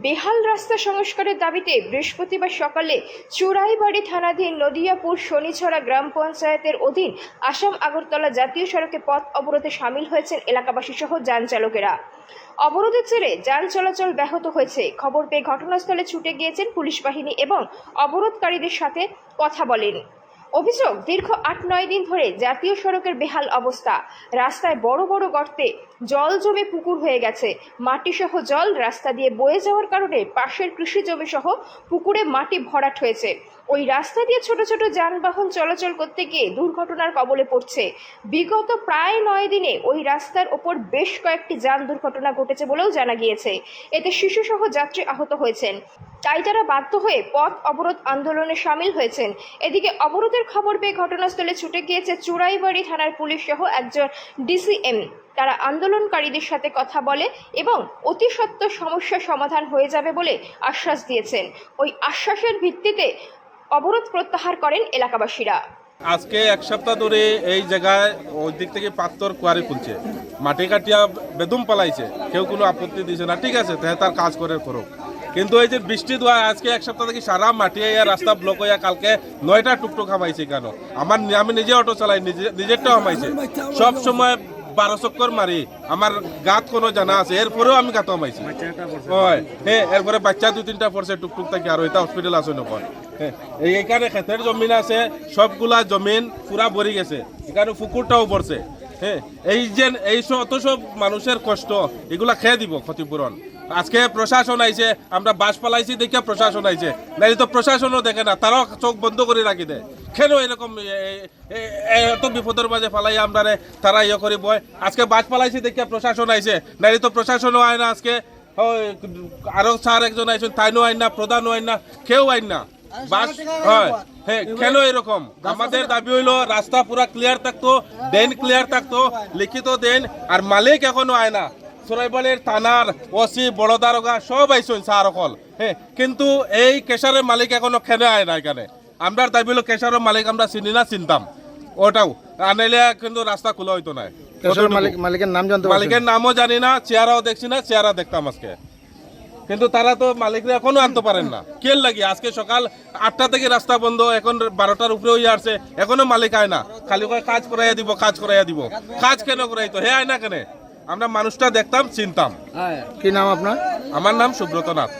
বেহাল রাস্তা সংস্কারের দাবিতে বৃহস্পতিবার সকালে চুরাইবাড়ি থানাধীন নদিয়াপুর শনিছড়া গ্রাম পঞ্চায়েতের অধীন আসাম আগরতলা জাতীয় সড়কে পথ অবরোধে সামিল হয়েছেন এলাকাবাসী সহ যান চালকেরা। অবরোধের জেরে যান চলাচল ব্যাহত হয়েছে। খবর পেয়ে ঘটনাস্থলে ছুটে গিয়েছেন পুলিশ বাহিনী এবং অবরোধকারীদের সাথে কথা বলেন। অভিযোগ, দীর্ঘ আট নয় দিন ধরে জাতীয় সড়কের বেহাল অবস্থা। রাস্তায় বড় বড় গর্তে জল জমে পুকুর হয়ে গেছে। মাটিসহ জল রাস্তা দিয়ে বয়ে যাওয়ার কারণে পাশের কৃষি জমি সহ পুকুরে মাটি ভরাট হয়েছে। ওই রাস্তা দিয়ে ছোট ছোট যানবাহন চলাচল করতে গিয়ে দুর্ঘটনার কবলে পড়ছে। বিগত প্রায় নয় দিনে ওই রাস্তার ওপর বেশ কয়েকটি যান দুর্ঘটনা ঘটেছে বলেও জানা গিয়েছে। এতে শিশুসহ যাত্রী আহত হয়েছেন। তাই তারা বাধ্য হয়ে পথ অবরোধ আন্দোলনে সামিল হয়েছেন। এদিকে অবরোধের খবর পেয়ে ঘটনাস্থলে ছুটে গিয়েছে চুরাইবাড়ি থানার পুলিশ সহ একজন ডিসিএম। তারা আন্দোলনকারীদের সাথে কথা বলে এবং অতি সত্ত্বর সমস্যার সমাধান হয়ে যাবে বলে আশ্বাস দিয়েছেন। ওই আশ্বাসের ভিত্তিতে অবরোধ প্রত্যাহার করেন এলাকাবাসীরা। আজকে এক সপ্তাহ ধরে এই জায়গায় ওই দিক থেকে পাত্তর কুয়ারি খুলছে। মাটি কাটিয়া বেদম পালাইছে। কেউ কোনো আপত্তি দিছে না। ঠিক আছে তার কাজ করে করুক কিন্তু এই যে বৃষ্টি দোয়া আজকে এক সপ্তাহ থেকে সারা মাটি হইয়া রাস্তা ব্লক হইয়া কালকে নয়টা টুকটুক হামাইছে কেন? আমার আমি নিজে অটো চালাই, নিজে নিজেরটাও হামাইছে সব সময় বারো চক্কর মারি, আমার গাত কোনো জানা আছে, এরপরেও আমি গাত হামাইছি হয় হ্যাঁ এরপরে বাচ্চা দু তিনটা পড়ছে টুকটুক থেকে, আর এটা হসপিটাল আছে নকল। হ্যাঁ এই এখানে ক্ষেতের জমিন আছে, সবগুলা জমিন পুরা ভরি গেছে। এখানে পুকুরটাও পড়ছে হ্যাঁ এই যে এই অত সব মানুষের কষ্ট, এগুলা খেয়ে দিব ক্ষতিপূরণ। আজকে প্রশাসন আইছে, আমরা বাস পালাইছি দেখে প্রশাসন আইছে। নাই তো প্রশাসনও দেখে না, তারাও চোখ বন্ধ করে রাখি দেয়। কেন এরকম এত বিপদের মাঝে ফালাই আমরা তারা ইয়ে করি বয়? আজকে বাস পালাইছি দেখে প্রশাসন আইছে নাই তো প্রশাসনও আয় না আজকে। আরও স্যার একজন আইছেন, তাইনও আইন না, প্রধানও আইন না, কেউ আইন না। বাস, হয় হ্যাঁ কেন এরকম? আমাদের দাবি হইল, রাস্তা পুরা ক্লিয়ার থাকতো, দেন ক্লিয়ার থাকতো, লিখিত দেন, আর মালিক এখনও আয় না। সরাইবালের থানার ওসি বড় দারোগা সব আইসুন স্যার অকল। হ্যাঁ কিন্তু এই কেশারের মালিক এখনও খেলে আয় না এখানে। আমরা হলো কেশারের মালিক আমরা চিনি না চিনতাম। ওটাও। আনাইলে কিন্তু রাস্তা খোলা হইতো না। মালিকের নাম জানতে মালিকের নামও জানি না চেহারাও দেখছি না চেহারা দেখতাম আজকে। কিন্তু তারা তো মালিকরা এখনও আনতে পারেন না। কেল লাগি? আজকে সকাল আটটা থেকে রাস্তা বন্ধ এখন বারোটার উপরে হয়ে আসছে। এখনও মালিক আয় না। খালি কয় কাজ করাইয়া দিব কাজ করাইয়া দিব। কাজ কেন করাইতো? হে আয় না কেন? আমরা মানুষটা দেখতাম চিনতাম। কি নাম আপনার? আমার নাম সুব্রত নাথ